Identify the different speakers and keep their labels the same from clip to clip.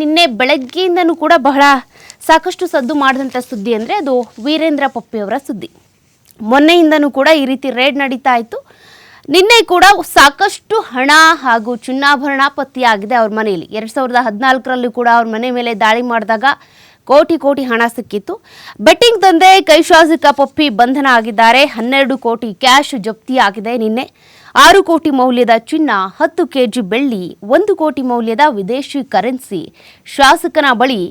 Speaker 1: ನಿನ್ನೆ ಬೆಳಗ್ಗೆಯಿಂದನೂ ಕೂಡ ಬಹಳ ಸಾಕಷ್ಟು ಸದ್ದು ಮಾಡಿದಂಥ ಸುದ್ದಿ ಅಂದರೆ ಅದು ವೀರೇಂದ್ರ ಪಪ್ಪಿಯವರ ಸುದ್ದಿ. ಮೊನ್ನೆಯಿಂದನೂ ಕೂಡ ಈ ರೀತಿ ರೇಡ್ ನಡೀತಾ ಇತ್ತು. ನಿನ್ನೆ ಕೂಡ ಸಾಕಷ್ಟು ಹಣ ಹಾಗೂ ಚಿನ್ನಾಭರಣ ಪತ್ತೆಯಾಗಿದೆ ಅವ್ರ ಮನೆಯಲ್ಲಿ. ಎರಡು ಸಾವಿರದ ಹದಿನಾಲ್ಕರಲ್ಲೂ ಕೂಡ ಅವ್ರ ಮನೆ ಮೇಲೆ ದಾಳಿ ಮಾಡಿದಾಗ ಕೋಟಿ ಕೋಟಿ ಹಣ ಸಿಕ್ಕಿತ್ತು. ಬೆಟ್ಟಿಂಗ್ ತಂದೆ ಕೈಶಾಸಿಕ ಪಪ್ಪಿ ಬಂಧನ ಆಗಿದ್ದಾರೆ. ಹನ್ನೆರಡು ಕೋಟಿ ಕ್ಯಾಶ್ ಜಪ್ತಿಯಾಗಿದೆ ನಿನ್ನೆ. ಆರು ಕೋಟಿ ಮೌಲ್ಯದ ಚಿನ್ನ, ಹತ್ತು ಕೆಜಿ ಬೆಳ್ಳಿ, ಒಂದು ಕೋಟಿ ಮೌಲ್ಯದ ವಿದೇಶಿ ಕರೆನ್ಸಿ. ಶಾಸಕನ ಬಳಿ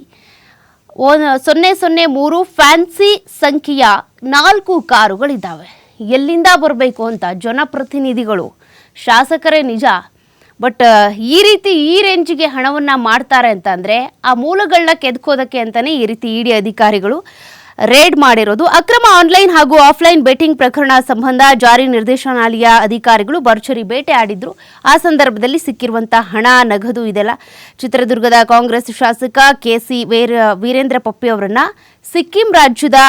Speaker 1: ಸೊನ್ನೆ ಸೊನ್ನೆ ಮೂರು ಫ್ಯಾನ್ಸಿ ಸಂಖ್ಯೆಯ ನಾಲ್ಕು ಕಾರುಗಳಿದ್ದಾವೆ. ಎಲ್ಲಿಂದ ಬರಬೇಕು ಅಂತ ಜನಪ್ರತಿನಿಧಿಗಳು. ಶಾಸಕರೇ ನಿಜ ಬಟ್ ಈ ರೀತಿ ಈ ರೇಂಜ್ಗೆ ಹಣವನ್ನು ಮಾಡ್ತಾರೆ ಅಂತ ಅಂದ್ರೆ ಆ ಮೂಲಗಳನ್ನ ಕೆದಕೋದಕ್ಕೆ ಅಂತಲೇ ಈ ರೀತಿ ಇಡಿ ಅಧಿಕಾರಿಗಳು ರೇಡ್ ಮಾಡಿರೋದು. ಅಕ್ರಮ ಆನ್ಲೈನ್ ಹಾಗೂ ಆಫ್ಲೈನ್ ಬೆಟ್ಟಿಂಗ್ ಪ್ರಕರಣ ಸಂಬಂಧ ಜಾರಿ ನಿರ್ದೇಶನಾಲಯ ಅಧಿಕಾರಿಗಳು ಭರ್ಚರಿ ಬೇಟೆ ಆಡಿದ್ರು. ಆ ಸಂದರ್ಭದಲ್ಲಿ ಸಿಕ್ಕಿರುವಂತಹ ಹಣ, ನಗದು ಇದೆಲ್ಲ ಚಿತ್ರದುರ್ಗದ ಕಾಂಗ್ರೆಸ್ ಶಾಸಕ ಕೆ ಸಿ ವೀರ, ವೀರೇಂದ್ರ ಪಪ್ಪಿ ಅವರನ್ನ ಸಿಕ್ಕಿಂ ರಾಜ್ಯದ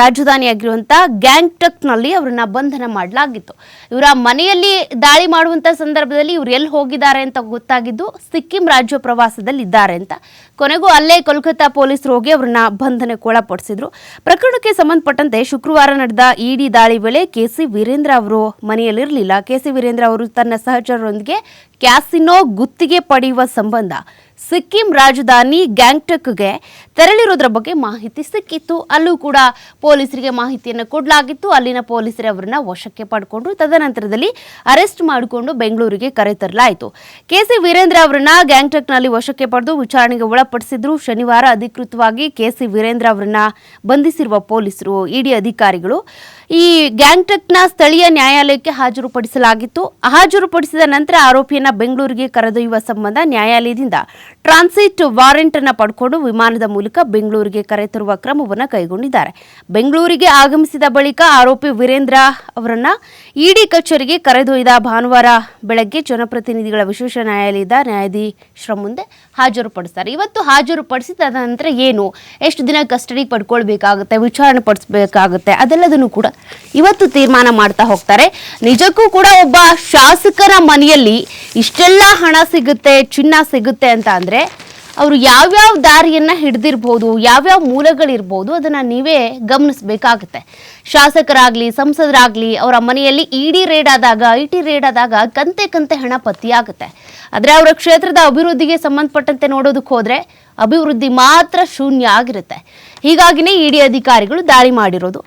Speaker 1: ರಾಜಧಾನಿಯಾಗಿರುವಂಥ ಗ್ಯಾಂಗ್ಟಕ್ನಲ್ಲಿ ಅವರನ್ನ ಬಂಧನ ಮಾಡಲಾಗಿತ್ತು. ಇವರ ಮನೆಯಲ್ಲಿ ದಾಳಿ ಮಾಡುವಂಥ ಸಂದರ್ಭದಲ್ಲಿ ಇವರು ಎಲ್ಲಿ ಹೋಗಿದ್ದಾರೆ ಅಂತ ಗೊತ್ತಾಗಿದ್ದು ಸಿಕ್ಕಿಂ ರಾಜ್ಯ ಪ್ರವಾಸದಲ್ಲಿದ್ದಾರೆ ಅಂತ. ಕೊನೆಗೂ ಅಲ್ಲೇ ಕೋಲ್ಕತ್ತಾ ಪೊಲೀಸರು ಹೋಗಿ ಅವರನ್ನ ಬಂಧನಕ್ಕೆ ಒಳಪಡಿಸಿದ್ರು. ಪ್ರಕರಣಕ್ಕೆ ಸಂಬಂಧಪಟ್ಟಂತೆ ಶುಕ್ರವಾರ ನಡೆದ ಇಡಿ ದಾಳಿ ವೇಳೆ ಕೆ ಸಿ ವೀರೇಂದ್ರ ಅವರು ಮನೆಯಲ್ಲಿರಲಿಲ್ಲ. ಕೆ ಸಿ ವೀರೇಂದ್ರ ಅವರು ತನ್ನ ಸಹಚರರೊಂದಿಗೆ ಕ್ಯಾಸಿನೋ ಗುತ್ತಿಗೆ ಪಡೆಯುವ ಸಂಬಂಧ ಸಿಕ್ಕಿಂ ರಾಜಧಾನಿ ಗ್ಯಾಂಗ್ಟಕ್ಗೆ ತೆರಳಿರೋದ್ರ ಬಗ್ಗೆ ಮಾಹಿತಿ ಸಿಕ್ಕಿತ್ತು. ಅಲ್ಲೂ ಕೂಡ ಪೊಲೀಸರಿಗೆ ಮಾಹಿತಿಯನ್ನು ಕೊಡಲಾಗಿತ್ತು. ಅಲ್ಲಿನ ಪೊಲೀಸರೇ ಅವರನ್ನ ವಶಕ್ಕೆ ಪಡ್ಕೊಂಡ್ರು. ತದನಂತರದಲ್ಲಿ ಅರೆಸ್ಟ್ ಮಾಡಿಕೊಂಡು ಬೆಂಗಳೂರಿಗೆ ಕರೆತರಲಾಯಿತು. ಕೆ ಸಿ ವೀರೇಂದ್ರ ಅವರನ್ನ ಗ್ಯಾಂಗ್ಟಕ್ನಲ್ಲಿ ವಶಕ್ಕೆ ಪಡೆದು ವಿಚಾರಣೆಗೆ ಒಳಪಡಿಸಿದ್ರು. ಶನಿವಾರ ಅಧಿಕೃತವಾಗಿ ಕೆ ಸಿ ವೀರೇಂದ್ರ ಅವರನ್ನ ಬಂಧಿಸಿರುವ ಪೊಲೀಸರು, ಇಡಿ ಅಧಿಕಾರಿಗಳು ಈ ಗ್ಯಾಂಗ್ಟಕ್ನ ಸ್ಥಳೀಯ ನ್ಯಾಯಾಲಯಕ್ಕೆ ಹಾಜರುಪಡಿಸಲಾಗಿತ್ತು. ಹಾಜರುಪಡಿಸಿದ ನಂತರ ಆರೋಪಿಯನ್ನ ಬೆಂಗಳೂರಿಗೆ ಕರೆದೊಯ್ಯುವ ಸಂಬಂಧ ನ್ಯಾಯಾಲಯದಿಂದ ಟ್ರಾನ್ಸಿಟ್ ವಾರೆಂಟ್ ಅನ್ನು ಪಡ್ಕೊಂಡು ವಿಮಾನದ ಮೂಲಕ ಬೆಂಗಳೂರಿಗೆ ಕರೆತರುವ ಕ್ರಮವನ್ನು ಕೈಗೊಂಡಿದ್ದಾರೆ. ಬೆಂಗಳೂರಿಗೆ ಆಗಮಿಸಿದ ಬಳಿಕ ಆರೋಪಿ ವೀರೇಂದ್ರ ಅವರನ್ನ ಇಡಿ ಕಚೇರಿಗೆ ಕರೆದೊಯ್ದ ಭಾನುವಾರ ಬೆಳಗ್ಗೆ ಜನಪ್ರತಿನಿಧಿಗಳ ವಿಶೇಷ ನ್ಯಾಯಾಲಯದ ನ್ಯಾಯಾಧೀಶರ ಮುಂದೆ ಹಾಜರುಪಡಿಸ್ತಾರೆ ಇವತ್ತು ಹಾಜರುಪಡಿಸಿದ ನಂತರ ಏನು? ಎಷ್ಟು ದಿನ ಕಸ್ಟಡಿ ಪಡ್ಕೊಳ್ಬೇಕಾಗುತ್ತೆ, ವಿಚಾರಣೆ ಪಡಿಸ್ಬೇಕಾಗುತ್ತೆ, ಅದೆಲ್ಲದನ್ನು ಕೂಡ ಇವತ್ತು ತೀರ್ಮಾನ ಮಾಡ್ತಾ ಹೋಗ್ತಾರೆ. ನಿಜಕ್ಕೂ ಕೂಡ ಒಬ್ಬ ಶಾಸಕರ ಮನೆಯಲ್ಲಿ ಇಷ್ಟೆಲ್ಲ ಹಣ ಸಿಗುತ್ತೆ, ಚಿನ್ನ ಸಿಗುತ್ತೆ ಅಂತ ಅಂದ್ರೆ ಅವರು ಯಾವ್ಯಾವ ದಾರಿಯನ್ನು ಹಿಡ್ದಿರ್ಬೋದು, ಯಾವ್ಯಾವ ಮೂಲಗಳಿರ್ಬೋದು ಅದನ್ನು ನೀವೇ ಗಮನಿಸಬೇಕಾಗುತ್ತೆ. ಶಾಸಕರಾಗಲಿ, ಸಂಸದರಾಗಲಿ ಅವರ ಮನೆಯಲ್ಲಿ ಇ ಡಿ ರೇಡ್ ಆದಾಗ, ಐ ಟಿ ರೇಡ್ ಆದಾಗ ಕಂತೆ ಕಂತೆ ಹಣ ಪತ್ತೆಯಾಗುತ್ತೆ. ಆದರೆ ಅವರ ಕ್ಷೇತ್ರದ ಅಭಿವೃದ್ಧಿಗೆ ಸಂಬಂಧಪಟ್ಟಂತೆ ನೋಡೋದಕ್ಕೆ ಹೋದರೆ ಅಭಿವೃದ್ಧಿ ಮಾತ್ರ ಶೂನ್ಯ ಆಗಿರುತ್ತೆ. ಹೀಗಾಗಿನೇ ಇಡಿ ಅಧಿಕಾರಿಗಳು ದಾರಿ ಮಾಡಿರೋದು.